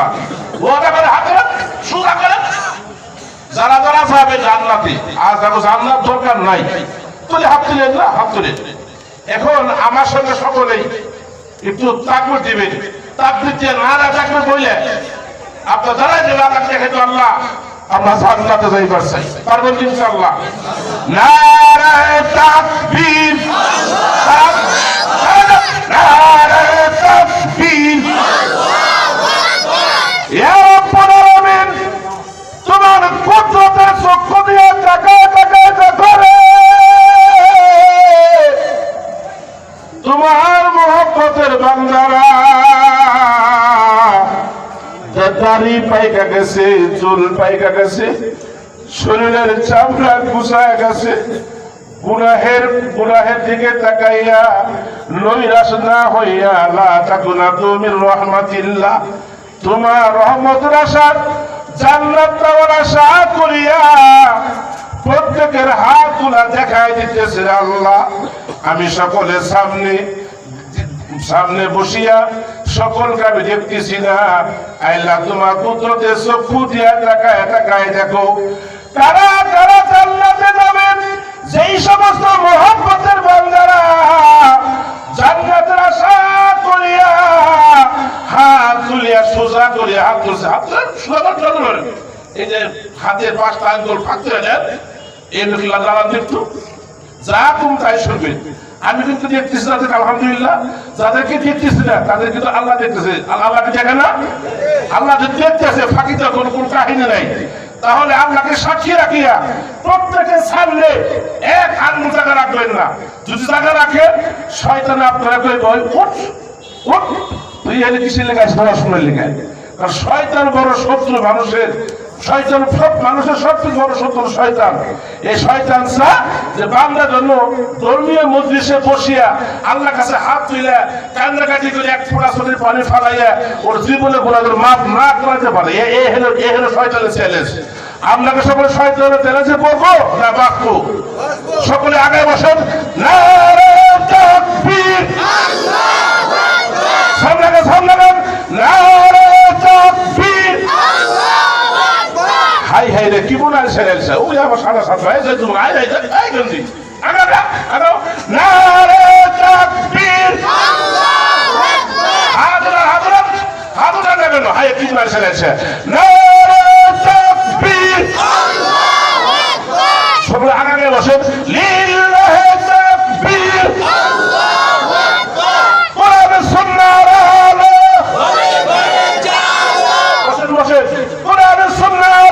ইনশাআল্লাহ ওয়াদা করে, হাত সুদা করে। যারা যারা যাবে জান্নাতে, আর যাব জান্নাত দরকার নাই। তুলে হাত তুলেন না, হাত তুলে। এখন আমার সঙ্গে সকলেই একটু তাকবির দিবেন। তাকবির দিয়ে নারা তাকবির বললে আপনার যারা যে আল্লাহ দেখে আল্লাহ, আমরা জান্নাতে যাইবার চাই। পারবেন ইনশাআল্লাহ? নারা তাকবীর। দাড়ি পাইকা গেছে চুল পাইকা গেছে, শরীরের চামড়া গুছায় গেছে। গুনাহের গুনাহের দিকে তাকাইয়া না হইয়া রহমাতিল্লাহ। তোমার আশার, জান্নাত পাওয়ার আশা করিয়া প্রত্যেকের হাত তুলা দেখাই দিতেছে আল্লাহ। আমি সকলের সামনে সামনে বসিয়া সকলকে আমি দেখতেছি না। আইলা তোমার পুত্রতে চক্ষু দিয়া তাকায় তাকায় দেখো। তারা তারা জান্নাতে যাবেন যেই সমস্ত মোহাম্মতের বান্দারা জান্নাতের আশা করিয়া হাত তুলিয়া, সোজা করিয়া হাত তুলছে। হাত তুলে সোজা করে এই যে হাতের পাঁচটা আঙ্গুল ফাঁকতে দেন। এই লোক লাগালাম দেখতো। যা তুমি তাই শুনবে আমি কিন্তু দেখতেছি আলহামদুলিল্লাহ, যাদেরকে দেখতেছি না, তাদের কিন্তু আল্লাহ দেখতেছে। আল্লাহকে দেখে না? আল্লাহ যে দেখতেছে কোনো কোনো কাহিনী নাই। তাহলে আল্লাহকে সাক্ষী রাখিয়া প্রত্যেকের সামনে এক আঙ্গুল জায়গা রাখবেন না। যদি জায়গা রাখেন শয়তানে আপনারা কই উঠ উঠ। তুই এলে কিসের লেখায় লেখায় কারণ শয়তান বড় শত্রু মানুষের। শয়তান, সব মানুষের সবচেয়ে বড় শত্রু শয়তান। এই শয়তান চা যে বান্দার জন্য ধর্মীয় মজলিসে বসিয়া আল্লাহ কাছে হাত তুলে কান্দাকাটি করে এক ফোঁটা শরীর পানি ফালাইয়া ওর জীবনে গুণাগুলো মাফ না করাতে পারে। এ হলো এ হলো শয়তানের চ্যালেঞ্জ আপনাকে সকলে শয়তানের চ্যালেঞ্জে পড়ব না বাঁকবো সকলে আগে বসেন, না তাকবীর সামনে সামনে নারে তাকবীর হাই হাই রে ওই আমার সাদা সাদা যে তুমি আই আই আই গন্দি আগা আগা নারে তাকবীর হাদরা হাদরা হাদরা নেবেন হাই কি মনে আছে রে নারে তাকবীর সবাই আগামী বসে। লিল্লাহি তাকবীর কোরআন সুন্নাহর আলো। বসেন বসেন। কোরআন সুন্নাহর